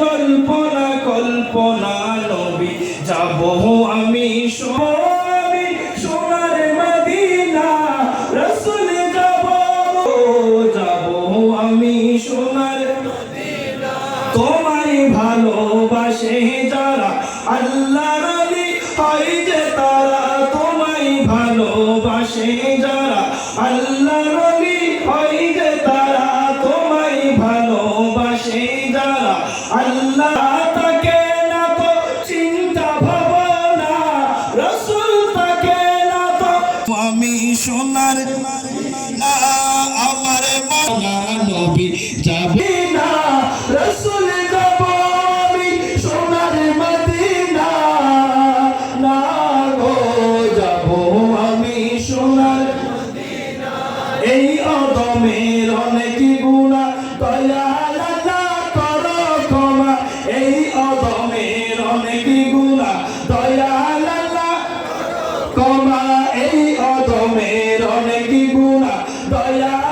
জল্পনা, কল্পনা নবী, যাব আমি আমি সোনার মদিনা, রসুল যাব যাব আমি সোনার তোমায় ভালোবাসে যারা আল্লাহ রলি হয় যে তারা। তোমায় ভালোবাসে যারা আল্লাহ সোনার না আমার মালা নবী যাবে না। রসুল যাব আমি সোনার মদিনা। না গো যাব আমি সোনার মদিনা। এই অদমের অনেক গুণা দয়া দয়া